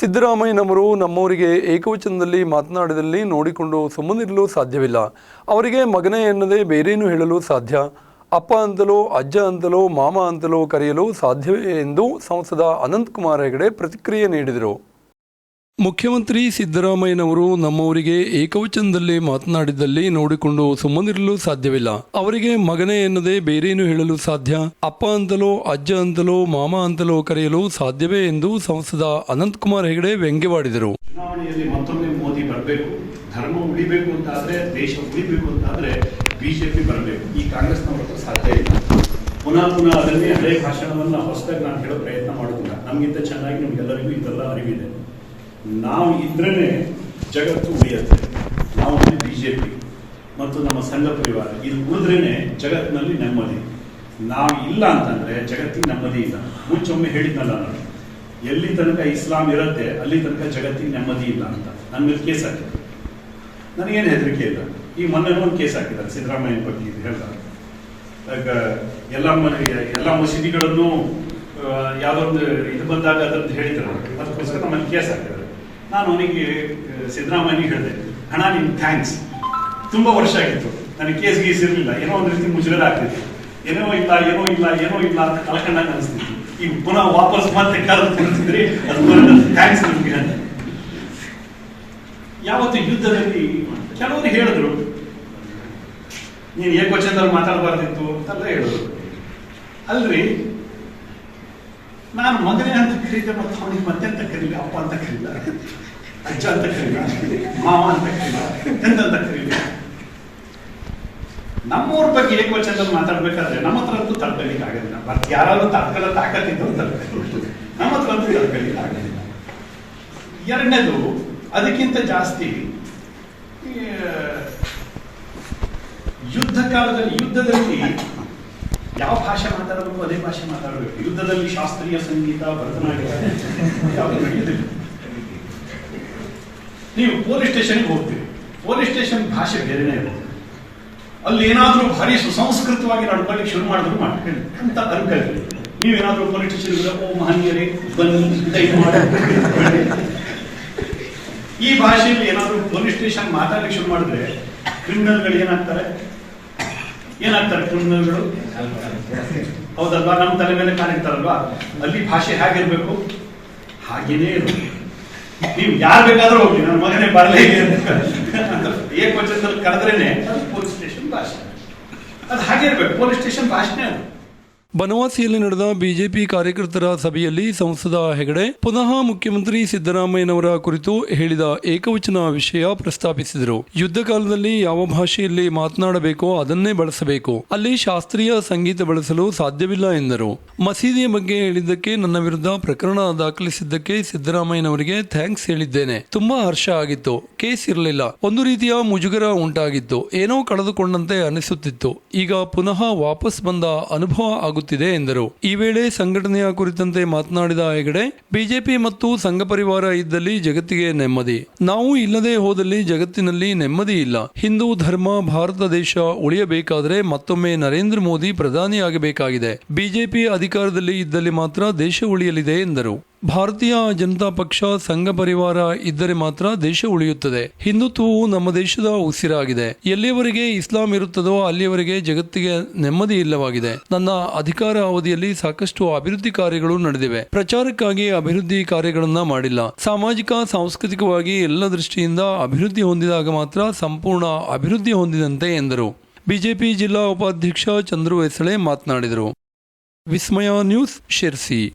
ಸಿದ್ದರಾಮಯ್ಯನವರು ನಮ್ಮವರಿಗೆ ಏಕವಚನದಲ್ಲಿ ಮಾತನಾಡಿದಲ್ಲಿ ನೋಡಿಕೊಂಡು ಸುಮ್ಮನಿರಲು ಸಾಧ್ಯವಿಲ್ಲ. ಅವರಿಗೆ ಮಗನೇ ಎನ್ನದೇ ಬೇರೇನು ಹೇಳಲು ಸಾಧ್ಯ. ಅಪ್ಪ ಅಂತಲೋ, ಅಜ್ಜ ಅಂತಲೋ, ಮಾಮ ಅಂತಲೋ ಕರೆಯಲು ಸಾಧ್ಯವೇ ಎಂದು ಸಂಸದ ಅನಂತಕುಮಾರ್ ಹೆಗಡೆ ಪ್ರತಿಕ್ರಿಯೆ ನೀಡಿದರು. ಮುಖ್ಯಮಂತ್ರಿ ಸಿದ್ದರಾಮಯ್ಯನವರು ನಮ್ಮವರಿಗೆ ಏಕವಚನದಲ್ಲಿ ಮಾತನಾಡಿದಲ್ಲಿ ನೋಡಿಕೊಂಡು ಸುಮ್ಮನಿರಲು ಸಾಧ್ಯವಿಲ್ಲ. ಅವರಿಗೆ ಮಗನೇ ಎನ್ನದೇ ಬೇರೇನು ಹೇಳಲು ಸಾಧ್ಯ. ಅಪ್ಪ ಅಂತಲೋ, ಅಜ್ಜ ಅಂತಲೋ, ಮಾಮ ಅಂತಲೋ ಕರೆಯಲು ಸಾಧ್ಯವೇ ಎಂದು ಸಂಸದ ಅನಂತಕುಮಾರ್ ಹೆಗಡೆ ವ್ಯಂಗ್ಯವಾಡಿದರು. ಚುನಾವಣೆಯಲ್ಲಿ ಮತ್ತೊಮ್ಮೆ ಮೋದಿ ಬರಬೇಕು. ಧರ್ಮ ಉಳಿಬೇಕು ಅಂತ ದೇಶ ಉಳಿಬೇಕು ಅಂತ ಬಿಜೆಪಿ ಬರಬೇಕು. ಈ ಕಾಂಗ್ರೆಸ್ನವ್ರ ಸಾಧ್ಯ ಇಲ್ಲ. ಪುನಃ ಪುನಃ ಅದನ್ನೇ ಹಳೆ ಭಾಷಣವನ್ನು ಹೊಸದಾಗಿ ನಾನು ಹೇಳೋ ಪ್ರಯತ್ನ ಮಾಡೋದಿಲ್ಲ. ನಮಗಿಂತ ಚೆನ್ನಾಗಿ ನಿಮ್ಗೆಲ್ಲರಿಗೂ ಇದೆಲ್ಲ ಅರಿವಿದೆ. ನಾವು ಇದ್ರೇನೆ ಜಗತ್ತು ಉಳಿಯುತ್ತೆ. ನಾವು ಬಿಜೆಪಿ ಮತ್ತು ನಮ್ಮ ಸಂಘ ಪರಿವಾರ. ಇದು ಉಳಿದ್ರೇನೆ ಜಗತ್ತಿನಲ್ಲಿ ನೆಮ್ಮದಿ. ನಾವು ಇಲ್ಲ ಅಂತಂದ್ರೆ ಜಗತ್ತಿಗೆ ನೆಮ್ಮದಿ ಇಲ್ಲ. ಮುಂಚೊಮ್ಮೆ ಹೇಳಿದ್ನಲ್ಲ ನಾನು, ಎಲ್ಲಿ ತನಕ ಇಸ್ಲಾಂ ಇರುತ್ತೆ, ಅಲ್ಲಿ ತನಕ ಜಗತ್ತಿಗೆ ನೆಮ್ಮದಿ ಇಲ್ಲ ಅಂತ. ನನ್ನ ಮೇಲೆ ಕೇಸ್ ಹಾಕಿದ್ರು. ನನಗೇನು ಹೆದರಿಕೆ ಇಲ್ಲ. ಈ ಮೊನ್ನೆ ಒಂದು ಕೇಸ್ ಹಾಕಿದ್ದಾರೆ, ಸಿದ್ದರಾಮಯ್ಯ ಬಗ್ಗೆ ಇದು ಹೇಳ್ತಾರೆ ಎಲ್ಲ ಮನೆ, ಎಲ್ಲ ಮಸೀದಿಗಳನ್ನು ಯಾವೊಂದು ಇದು ಬಂದಾಗ ಅದ್ರದ್ದು ಹೇಳಿದ್ರು. ಅದಕ್ಕೋಸ್ಕರ ನಮ್ಮಲ್ಲಿ ಕೇಸ್ ಹಾಕಿದ್ದಾರೆ. ನಾನು ಅವನಿಗೆ ಸಿದ್ದರಾಮಯ್ಯ ಹೇಳಿದೆ ಹಣ ನಿನ್ ಥ್ಯಾಂಕ್ಸ್ ತುಂಬಾ ವರ್ಷ ಆಗಿತ್ತು. ನನಗೆ ಕೇಸ್ ಗೀಸ್ ಇರಲಿಲ್ಲ. ಏನೋ ಒಂದು ರೀತಿ ಮುಜುಗರ ಆಗ್ತಿತ್ತು. ಏನೋ ಇಲ್ಲ ಏನೋ ಇಲ್ಲ ಏನೋ ಇಲ್ಲ ಅಂತ ಕಳ್ಕೊಂಡಾಗ ಅನಿಸ್ತಿತ್ತು. ಈಗ ಪುನಃ ವಾಪಸ್ ಮತ್ತೆ ಕರೆದು ಕೊಡ್ತಿದ್ರಿ, ಅದು ಥ್ಯಾಂಕ್ಸ್ ನಿಮ್ಗೆ ಅಂತ. ಯಾವತ್ತು ಯುದ್ಧದಲ್ಲಿ ಕೆಲವರು ಹೇಳಿದ್ರು, ನೀನು ಏಕವಚನದಲ್ಲಿ ಮಾತಾಡಬಾರ್ದಿತ್ತು ಅಂತೆಲ್ಲ ಹೇಳಿದ್ರು. ಅಲ್ರಿ ನಾನು ಮೊದಲನೇ ಅಂತ ಕರೀತೆ ಮತ್ತು ಅವನಿಗೆ ಮತ್ತೆ ಅಂತ ಕರೀಲಿ, ಅಪ್ಪ ಅಂತ ಕರೀಲ, ಅಜ್ಜ ಅಂತ ಕರೀಲ, ಮಾವ ಅಂತ ಕರೀಲ, ತಂದೆ ಅಂತ ಕರೀಲ. ನಮ್ಮವ್ರ ಬಗ್ಗೆ ಏಕವಚನದಲ್ಲಿ ಮಾತಾಡ್ಬೇಕಾದ್ರೆ ನಮ್ಮ ಹತ್ರ ಅಂತೂ ತಡ್ಕೊಲಿಕ್ಕೆ ಆಗೋದಿಲ್ಲ ಮತ್ತೆ ಯಾರಾದ್ರೂ ತಾಕತ್ತಿದ್ರು ತಡ್ಕೊಳ್ಳಿ ನಮ್ಮ ಹತ್ರ ಅಂತೂ ತಡ್ಕೊಲಿಕ್ಕೆ ಆಗೋದಿಲ್ಲ ಎರಡನೇದು, ಅದಕ್ಕಿಂತ ಜಾಸ್ತಿ ಯುದ್ಧ ಕಾಲದಲ್ಲಿ, ಯುದ್ಧದಲ್ಲಿ ಯಾವ ಭಾಷೆ ಮಾತಾಡಬೇಕು, ಅದೇ ಭಾಷೆ ಮಾತಾಡಬೇಕು. ಯುದ್ಧದಲ್ಲಿ ಶಾಸ್ತ್ರೀಯ ಸಂಗೀತ, ಭರತನಾಟ್ಯ ನೀವು ಪೊಲೀಸ್ ಸ್ಟೇಷನ್ಗೆ ಹೋಗ್ತೀರಿ. ಪೊಲೀಸ್ ಸ್ಟೇಷನ್ ಭಾಷೆ ಬೇರೆನೇ ಇರುತ್ತೆ. ಅಲ್ಲಿ ಏನಾದರೂ ಭಾರಿ ಸುಸಂಸ್ಕೃತವಾಗಿ ನಡ್ಕೊಳ್ಳಿಕ್ಕೆ ಶುರು ಮಾಡಿದ್ರು ಮಾಡ್ಕೊಳ್ಳಿ ಅಂತ ಅನ್ಕೊಳ್ಳಿ ನೀವೇನಾದ್ರೂ ಪೊಲೀಸ್ ಸ್ಟೇಷನ್ ಓ ಮಹನೀಯರೇ, ಬನ್ನಿ ಈ ಭಾಷೆಯಲ್ಲಿ ಏನಾದರೂ ಪೊಲೀಸ್ ಸ್ಟೇಷನ್ ಮಾತಾಡಲಿಕ್ಕೆ ಶುರು ಮಾಡಿದ್ರೆ ಕ್ರಿಮಿನಲ್ಗಳು ಏನಾಗ್ತಾರೆ? ಏನಾಗ್ತಾರೆ ಕ್ರಿಮಿನಲ್ಗಳು ಹೌದಲ್ವಾ? ನಮ್ಮ ತಲೆ ಮೇಲೆ ಕಾಣಿರ್ತಾರಲ್ವಾ ಅಲ್ಲಿ ಭಾಷೆ ಹೇಗಿರ್ಬೇಕು? ಹಾಗೇನೇ ಇರಬೇಕು. ನೀವು ಯಾರು ಬೇಕಾದ್ರೂ ಹೋಗಿ ನನ್ನ ಮಗನೇ ಬರಲೇ ಅಂತ. ಏಕವಚನದಲ್ಲಿ ಕರೆದ್ರೇನೆ ಅದು ಪೊಲೀಸ್ ಸ್ಟೇಷನ್ ಭಾಷೆ. ಅದು ಹಾಗೆ ಇರ್ಬೇಕು ಪೊಲೀಸ್ ಸ್ಟೇಷನ್ ಭಾಷೆನೇ ಅದು. ಬನವಾಸಿಯಲ್ಲಿ ನಡೆದ ಬಿಜೆಪಿ ಕಾರ್ಯಕರ್ತರ ಸಭೆಯಲ್ಲಿ ಸಂಸದ ಹೆಗಡೆ, ಪುನಃ ಮುಖ್ಯಮಂತ್ರಿ ಸಿದ್ದರಾಮಯ್ಯನವರ ಕುರಿತು ಹೇಳಿದ ಏಕವಚನ ವಿಷಯ ಪ್ರಸ್ತಾಪಿಸಿದರು. ಯುದ್ಧ ಕಾಲದಲ್ಲಿ ಯಾವ ಭಾಷೆಯಲ್ಲಿ ಮಾತನಾಡಬೇಕೋ ಅದನ್ನೇ ಬಳಸಬೇಕು. ಅಲ್ಲಿ ಶಾಸ್ತ್ರೀಯ ಸಂಗೀತ ಬಳಸಲು ಸಾಧ್ಯವಿಲ್ಲ ಎಂದರು. ಮಸೀದಿಯ ಬಗ್ಗೆ ಹೇಳಿದ್ದಕ್ಕೆ ನನ್ನ ವಿರುದ್ಧ ಪ್ರಕರಣ ದಾಖಲಿಸಿದ್ದಕ್ಕೆ ಸಿದ್ದರಾಮಯ್ಯನವರಿಗೆ ಥ್ಯಾಂಕ್ಸ್ ಹೇಳಿದ್ದೇನೆ. ತುಂಬಾ ಹರ್ಷ ಆಗಿತ್ತು. ಕೇಸ್ ಇರಲಿಲ್ಲ. ಒಂದು ರೀತಿಯ ಮುಜುಗರ ಉಂಟಾಗಿತ್ತು. ಏನೋ ಕಳೆದುಕೊಂಡಂತೆ ಅನಿಸುತ್ತಿತ್ತು. ಈಗ ಪುನಃ ವಾಪಸ್ ಬಂದ ಅನುಭವ ಆಗುತ್ತಿದೆ ಎಂದರು. ಈ ವೇಳೆ ಸಂಘಟನೆಯ ಕುರಿತಂತೆ ಮಾತನಾಡಿದ ಹೆಗಡೆ, ಬಿಜೆಪಿ ಮತ್ತು ಸಂಘ ಪರಿವಾರ ಇದ್ದಲ್ಲಿ ಜಗತ್ತಿಗೆ ನೆಮ್ಮದಿ. ನಾವು ಇಲ್ಲದೆ ಹೋದಲ್ಲಿ ಜಗತ್ತಿನಲ್ಲಿ ನೆಮ್ಮದಿ ಇಲ್ಲ. ಹಿಂದೂ ಧರ್ಮ, ಭಾರತ ದೇಶ ಉಳಿಯಬೇಕಾದರೆ ಮತ್ತೊಮ್ಮೆ ನರೇಂದ್ರ ಮೋದಿ ಪ್ರಧಾನಿಯಾಗಬೇಕಾಗಿದೆ. ಬಿಜೆಪಿ ಅಧಿಕಾರದಲ್ಲಿ ಇದ್ದಲ್ಲಿ ಮಾತ್ರ ದೇಶ ಉಳಿಯಲಿದೆ ಎಂದರು. ಭಾರತೀಯ ಜನತಾ ಪಕ್ಷ, ಸಂಘ ಪರಿವಾರ ಇದ್ದರೆ ಮಾತ್ರ ದೇಶ ಉಳಿಯುತ್ತದೆ. ಹಿಂದುತ್ವವು ನಮ್ಮ ದೇಶದ ಉಸಿರಾಗಿದೆ. ಎಲ್ಲಿಯವರೆಗೆ ಇಸ್ಲಾಂ ಇರುತ್ತದೋ ಅಲ್ಲಿಯವರೆಗೆ ಜಗತ್ತಿಗೆ ನೆಮ್ಮದಿ ಇಲ್ಲವಾಗಿದೆ. ನನ್ನ ಅಧಿಕಾರ ಅವಧಿಯಲ್ಲಿ ಸಾಕಷ್ಟು ಅಭಿವೃದ್ಧಿ ಕಾರ್ಯಗಳು ನಡೆದಿವೆ. ಪ್ರಚಾರಕ್ಕಾಗಿ ಅಭಿವೃದ್ಧಿ ಕಾರ್ಯಗಳನ್ನ ಮಾಡಿಲ್ಲ. ಸಾಮಾಜಿಕ, ಸಾಂಸ್ಕೃತಿಕವಾಗಿ ಎಲ್ಲ ದೃಷ್ಟಿಯಿಂದ ಅಭಿವೃದ್ಧಿ ಹೊಂದಿದಾಗ ಮಾತ್ರ ಸಂಪೂರ್ಣ ಅಭಿವೃದ್ಧಿ ಹೊಂದಿದಂತೆ ಎಂದರು. ಬಿಜೆಪಿ ಜಿಲ್ಲಾ ಉಪಾಧ್ಯಕ್ಷ ಚಂದ್ರು ಹೆಸಳೆ ಮಾತನಾಡಿದರು. ವಿಸ್ಮಯ ನ್ಯೂಸ್ ಶಿರ್ಸಿ.